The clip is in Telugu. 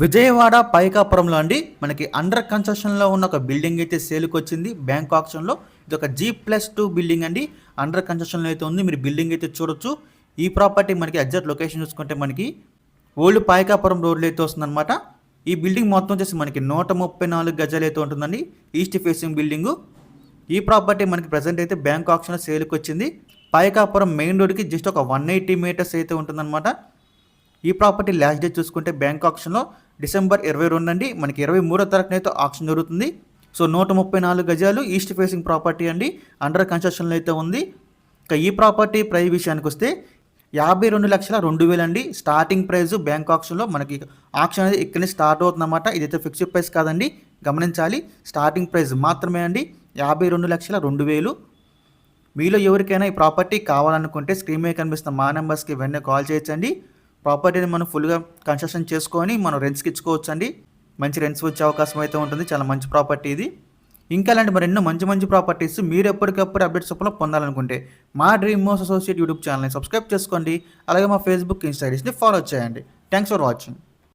విజయవాడ పైకాపురంలో అండి మనకి అండర్ కన్స్ట్రక్షన్లో ఉన్న ఒక బిల్డింగ్ అయితే సేల్కి వచ్చింది. బ్యాంక్ ఆప్షన్లో ఇది ఒక జీ ప్లస్ టూ బిల్డింగ్ అండి. అండర్ కన్స్ట్రక్షన్లో అయితే ఉంది. మీరు బిల్డింగ్ అయితే చూడొచ్చు. ఈ ప్రాపర్టీ మనకి అడ్జెక్ట్ లొకేషన్ చూసుకుంటే మనకి ఓల్డ్ పాయకాపురం రోడ్లో అయితే వస్తుందన్నమాట. ఈ బిల్డింగ్ మొత్తం వచ్చేసి మనకి నూట ముప్పై నాలుగు గజాలు అయితే ఉంటుందండి. ఈస్ట్ ఫేసింగ్ బిల్డింగు ఈ ప్రాపర్టీ మనకి ప్రజెంట్ అయితే బ్యాంక్ ఆప్షన్లో సేల్కి వచ్చింది. పాయకాపురం మెయిన్ రోడ్కి జస్ట్ ఒక వన్ ఎయిటీ మీటర్స్ అయితే ఉంటుందన్నమాట. ఈ ప్రాపర్టీ లాస్ట్ డే చూసుకుంటే బ్యాంక్ ఆప్షన్లో డిసెంబర్ ఇరవై రెండు అండి. మనకి ఇరవై మూడో తారీఖున అయితే ఆప్షన్ జరుగుతుంది. సో నూట ముప్పై నాలుగు గజాలు ఈస్ట్ ఫేసింగ్ ప్రాపర్టీ అండి. అండర్ కన్స్ట్రక్షన్లో అయితే ఉంది. ఇక ఈ ప్రాపర్టీ ప్రైస్ విషయానికి వస్తే యాభై రెండు లక్షల రెండు వేలు అండి. స్టార్టింగ్ ప్రైస్ బ్యాంక్ ఆప్షన్లో మనకి ఆప్షన్ అనేది ఇక్కడనే స్టార్ట్ అవుతుందన్నమాట. ఇదైతే ఫిక్స్డ్ ప్రైస్ కాదండి. గమనించాలి. స్టార్టింగ్ ప్రైస్ మాత్రమే అండి. యాభై రెండు లక్షల రెండు వేలు. మీలో ఎవరికైనా ఈ ప్రాపర్టీ కావాలనుకుంటే స్క్రీన్ మీద కనిపిస్తున్న మా నెంబర్స్కి వెంటనే కాల్ చేయొచ్చండి. ప్రాపర్టీని మనం ఫుల్గా కన్స్ట్రక్షన్ చేసుకొని మనం రెంట్స్కి ఇచ్చుకోవచ్చు అండి మంచి రెంట్స్ వచ్చే అవకాశం అయితే ఉంటుంది. చాలా మంచి ప్రాపర్టీ ఇది. ఇంకా ఇలాంటి మరెన్నో మంచి మంచి ప్రాపర్టీస్ మీరు ఎప్పటికప్పుడు అప్డేట్స్ చొప్పున పొందాలనుకుంటే మా డ్రీమ్ మోస్ అసోసియేట్ యూట్యూబ్ ఛానల్ని సబ్స్క్రైబ్ చేసుకోండి. అలాగే మా ఫేస్బుక్ ఇన్స్టాగ్రామ్స్ని ఫాలో చేయండి. Thanks for watching